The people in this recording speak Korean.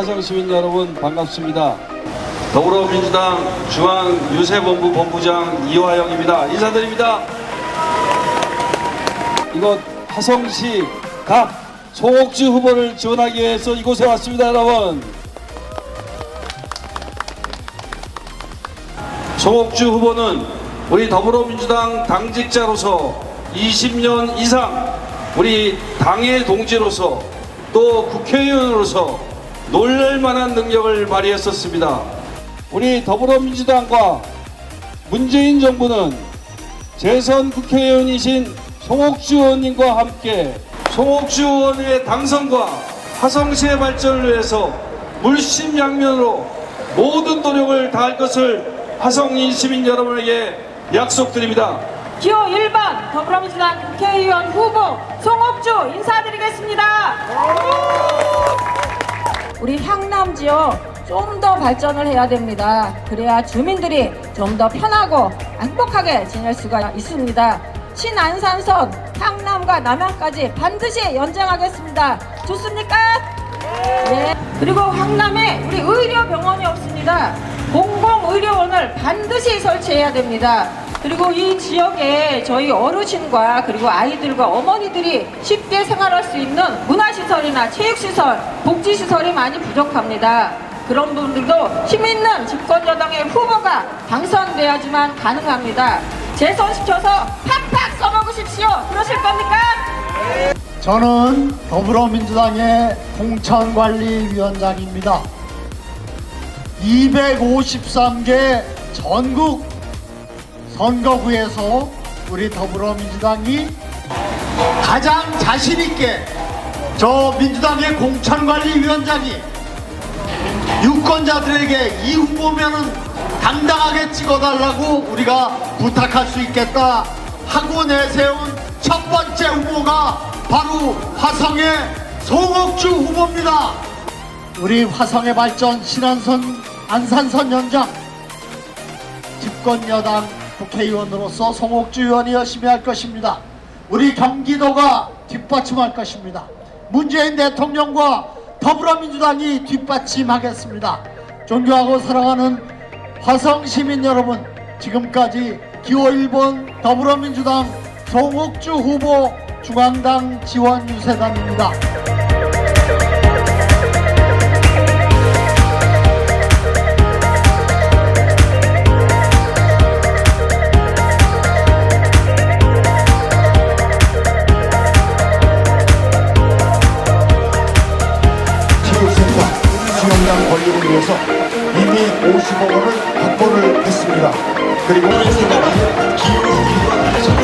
화성 시민 여러분 반갑습니다. 더불어민주당 중앙 유세본부 본부장 이화영입니다. 인사드립니다. 이곳 화성시 각 송옥주 후보를 지원하기 위해서 이곳에 왔습니다, 여러분. 송옥주 후보는 우리 더불어민주당 당직자로서 20년 이상 우리 당의 동지로서 또 국회의원으로서 놀랄만한 능력을 발휘했었습니다. 우리 더불어민주당과 문재인 정부는 재선 국회의원이신 송옥주 의원님과 함께 송옥주 의원의 당선과 화성시의 발전을 위해서 물심양면으로 모든 노력을 다할 것을 화성인 시민 여러분에게 약속드립니다. 기호 1번 더불어민주당 국회의원 후보 송옥주 인사드리겠습니다. 우리 향남 지역 좀 더 발전을 해야 됩니다. 그래야 주민들이 좀 더 편하고 행복하게 지낼 수가 있습니다. 신안산선 향남과 남양까지 반드시 연장하겠습니다. 좋습니까? 네. 그리고 황남에 우리 의료병원이 없습니다. 공공의료원을 반드시 설치해야 됩니다. 그리고 이 지역에 저희 어르신과 그리고 아이들과 어머니들이 쉽게 생활할 수 있는 문화시설이나 체육시설, 복지시설이 많이 부족합니다. 그런 분들도 힘 있는 집권여당의 후보가 당선돼야지만 가능합니다. 재선시켜서 팍팍 써먹으십시오. 그러실 겁니까? 저는 더불어민주당의 공천관리위원장입니다. 253개 전국 선거구에서 우리 더불어민주당이 가장 자신있게 저 민주당의 공천관리위원장이 유권자들에게 이 후보면은 당당하게 찍어달라고 우리가 부탁할 수 있겠다 하고 내세운 첫 번째 후보가 바로 화성의 송옥주 후보입니다. 우리 화성의 발전 신안선 안산선 연장 집권 여당 국회의원으로서 송옥주 의원이 열심히 할 것입니다. 우리 경기도가 뒷받침할 것입니다. 문재인 대통령과 더불어민주당이 뒷받침하겠습니다. 존경하고 사랑하는 화성 시민 여러분, 지금까지 기호 1번 더불어민주당 송옥주 후보 중앙당 지원 유세단입니다. 위해서 이미 50억 원을 확보를 했습니다. 그리고 기후